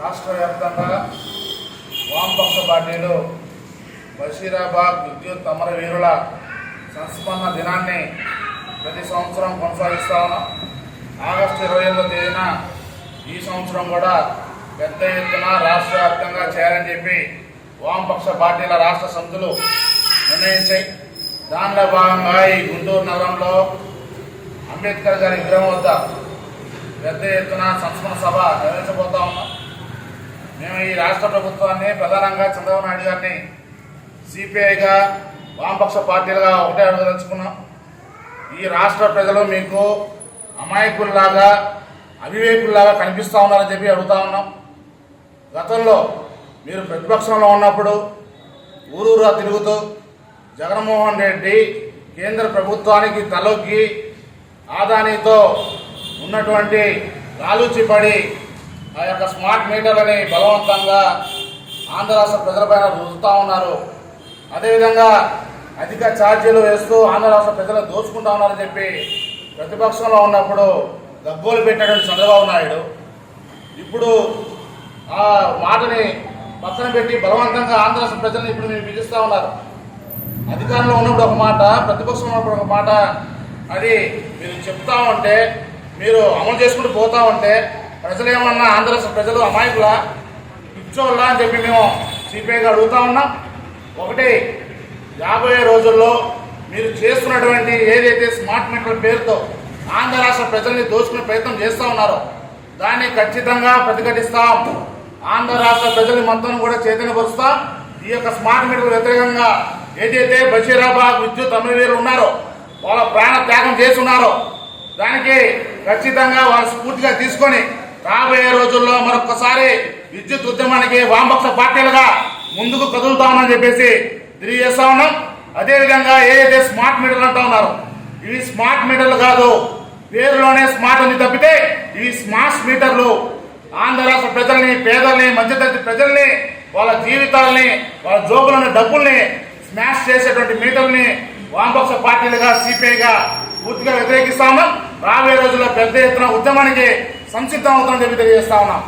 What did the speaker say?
రాష్ట్ర వ్యాప్తంగా వామపక్ష పార్టీలు బషీరాబాద్ విద్యుత్ అమరవీరుల సంస్మరణ దినాన్ని ప్రతి సంవత్సరం కొనసాగిస్తా ఉన్నాం. ఆగస్టు ఇరవై ఎనిమిదో తేదీన ఈ సంవత్సరం కూడా పెద్ద ఎత్తున రాష్ట్ర వ్యాప్తంగా చేయాలని చెప్పి వామపక్ష పార్టీల రాష్ట్ర సమితులు నిర్ణయించాయి. దానిలో భాగంగా ఈ గుంటూరు నగరంలో అంబేద్కర్ గారి విగ్రహం వద్ద పెద్ద ఎత్తున సంస్మరణ సభ నిర్వహించబోతా ఉన్నాం. మేము ఈ రాష్ట్ర ప్రభుత్వాన్ని ప్రధానంగా చంద్రబాబు నాయుడు గారిని సిపిఐగా వామపక్ష పార్టీలుగా ఒకటే అడగదలుచుకున్నాం ఈ రాష్ట్ర ప్రజలు మీకు అమాయకుల్లాగా అవివేకుల్లాగా కనిపిస్తూ ఉన్నారని చెప్పి అడుగుతా ఉన్నాం. గతంలో మీరు ప్రతిపక్షంలో ఉన్నప్పుడు ఊరూరా తిరుగుతూ జగన్మోహన్ రెడ్డి కేంద్ర ప్రభుత్వానికి తలొగ్గి ఆదానితో ఉన్నటువంటి గాలుచిపడి ఆ యొక్క స్మార్ట్ మీటర్లని బలవంతంగా ఆంధ్ర రాష్ట్ర ప్రజలపైన రుద్దుతూ ఉన్నారు. అదేవిధంగా అధిక ఛార్జీలు వేస్తూ ఆంధ్ర రాష్ట్ర ప్రజలను దోచుకుంటా ఉన్నారని చెప్పి ప్రతిపక్షంలో ఉన్నప్పుడు గబ్బోలు పెట్టాడని చంద్రబాబు నాయుడు ఇప్పుడు ఆ మాటని పక్కన పెట్టి బలవంతంగా ఆంధ్ర రాష్ట్ర ప్రజలను ఇప్పుడు మీరు పిలుస్తూ ఉన్నారు. అధికారంలో ఉన్నప్పుడు ఒక మాట ప్రతిపక్షంలో ఉన్నప్పుడు ఒక మాట. అది మీరు చెప్తా ఉంటే మీరు అమలు చేసుకుంటూ పోతా ఉంటే ప్రజలు ఏమన్నా ఆంధ్ర ప్రజలు అమాయకుల? పిచ్చోళ్ళ అని చెప్పి మేము సిపిఐగా అడుగుతా ఉన్నాం. ఒకటి యాభై రోజుల్లో మీరు చేస్తున్నటువంటి ఏదైతే స్మార్ట్ మీటర్ల పేరుతో ఆంధ్ర రాష్ట్ర ప్రజల్ని దోచుకునే ప్రయత్నం చేస్తూ ఉన్నారో దాన్ని ఖచ్చితంగా ప్రతిఘటిస్తాం. ఆంధ్ర రాష్ట్ర ప్రజల్ని మొత్తం కూడా చైతన్యపరుస్తాం. ఈ యొక్క స్మార్ట్ మీటర్ వ్యతిరేకంగా ఏదైతే బషీరాబాద్ విద్యుత్ అమరవీరులు ఉన్నారో వాళ్ళ ప్రాణ త్యాగం చేస్తున్నారో దానికి ఖచ్చితంగా వాళ్ళు స్ఫూర్తిగా తీసుకొని రాబోయే రోజుల్లో మరొకసారి విద్యుత్ ఉద్యమానికి వామపక్ష పార్టీలుగా ముందుకు కదులుతామని చెప్పేసి తెలియజేస్తా ఉన్నాం. అదేవిధంగా ఏదైతే స్మార్ట్ మీటర్లు అంటా ఉన్నారు? ఇవి స్మార్ట్ మీటర్లు కాదు. పేరులోనే స్మార్ట్ ఉంది తప్పితే ఇవి స్మార్ట్ మీటర్లు. ఆంధ్ర రాష్ట్ర ప్రజల్ని పేదల్ని మధ్యతరగతి ప్రజల్ని వాళ్ళ జీవితాల్ని వాళ్ళ జోబులోని డబ్బుల్ని స్మాష్ చేసేటువంటి మీటర్ని వామపక్ష పార్టీలుగా సిపిఐగా పూర్తిగా వ్యతిరేకిస్తా ఉన్నాం. రాబోయే రోజుల్లో పెద్ద ఎత్తున ఉద్యమానికి సంసిద్ధం అవుతామని చెప్పి తెలియజేస్తా ఉన్నాం.